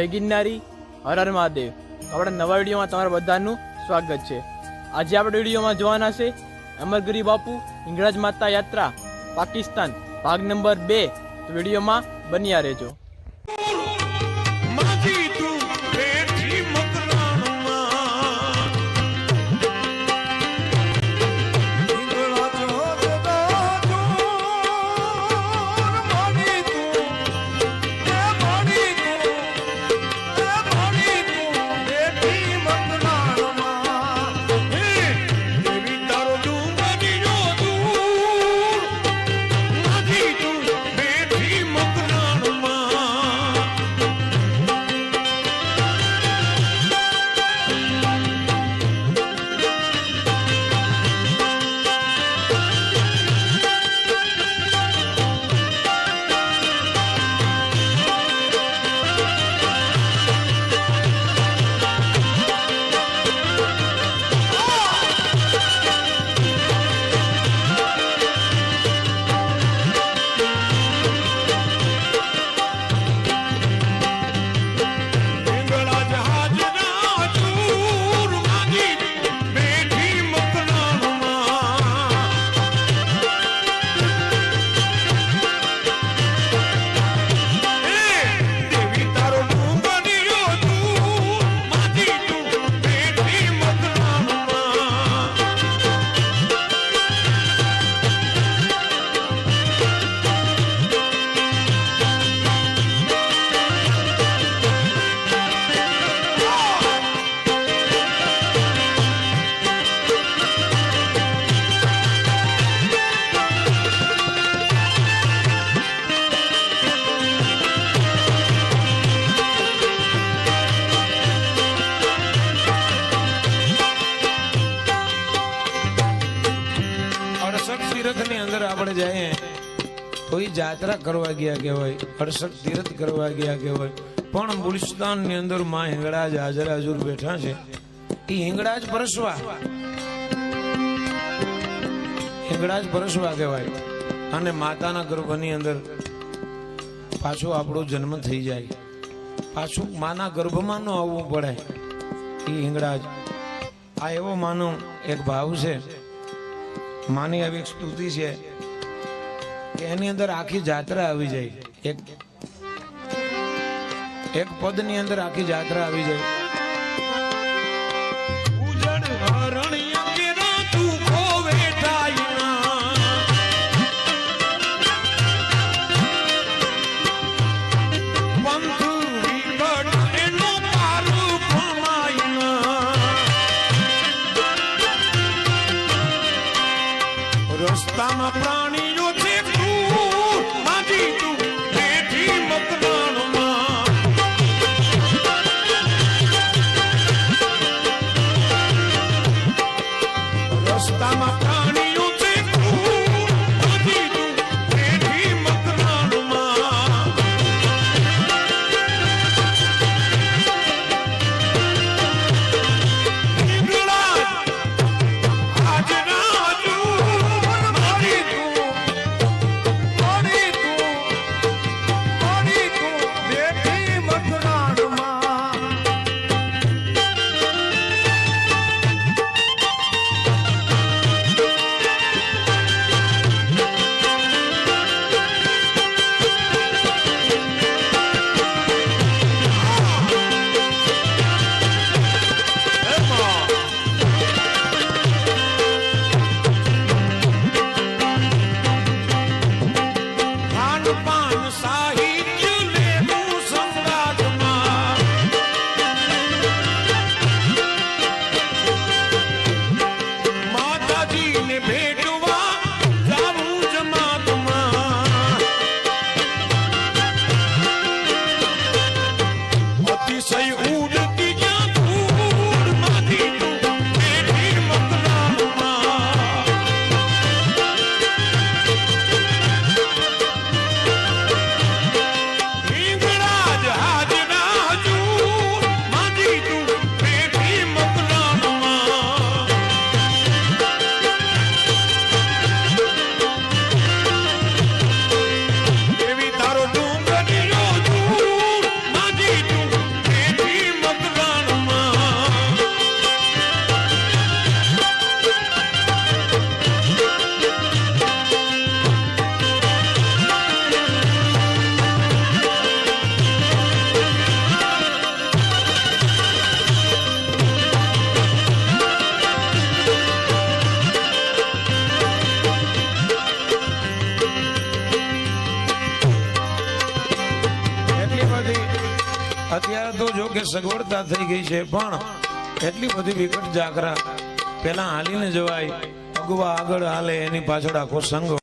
જય ગિરનારી, હર હર મહાદેવ. આપણા નવા વિડીયોમાં તમારા બધાનું સ્વાગત છે. આજે આપણે વિડીયોમાં જોવાના છે, અમરગીરી બાપુ, હિંગળાજ માતા યાત્રા, પાકિસ્તાન, ભાગ નંબર બે. તો વિડીયોમાં બન્યા રહેજો. તીરથની અંદર આપણે જઈએ. કોઈ જાત્રા કરવા ગયા કહેવાય હર્ષક તીર્થ કરવા ગયા કહેવાય પણ બુલિસ્તાનની અંદરમાં હિંગળાજ હાજર હાજર બેઠા છે. એ હિંગળાજ પરસવા. હિંગળાજ પરસવા કહેવાય. અને માતાના ગર્ભની અંદર પાછો આપણો જન્મ થઈ જાય. પાછું માના ગર્ભમાં ન આવવું પડે. એ હિંગળાજ. આ એવો માનો એક ભાવ છે. માની આવી એક સ્તુતિ છે કે એની અંદર આખી જાત્રા આવી જાય. એક એક પદની અંદર આખી જાત્રા આવી જાય. કે સગવડતા થઈ ગઈ છે. પણ એટલી બધી વિકટ જાગરા. પેલા હાલીને જવાય, અગવા આગળ હાલે, એની પાછળ આખો સંઘ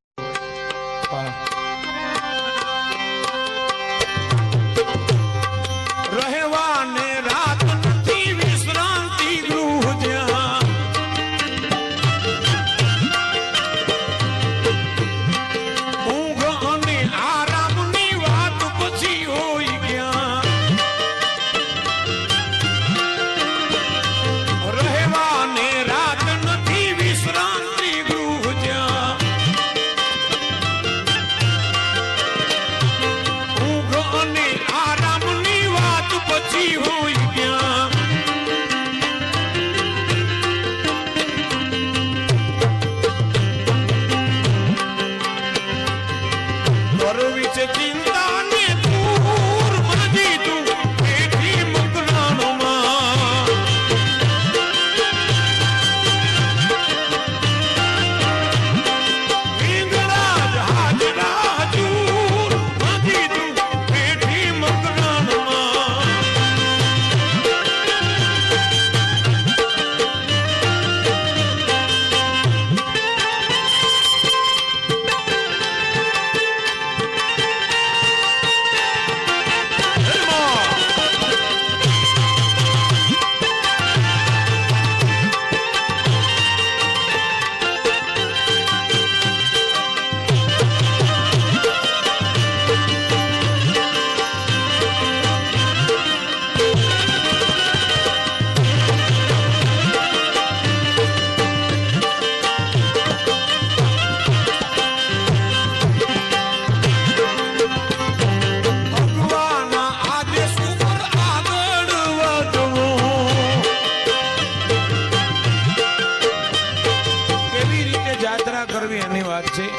વાત છે.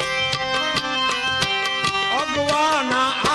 અગવાના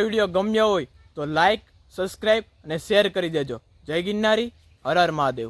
અમારો વીડિયો ગમ્યો હોય તો લાઇક સબસ્ક્રાઈબ અને શેર કરી દેજો. જય ગિરનારી, હર હર મહાદેવ.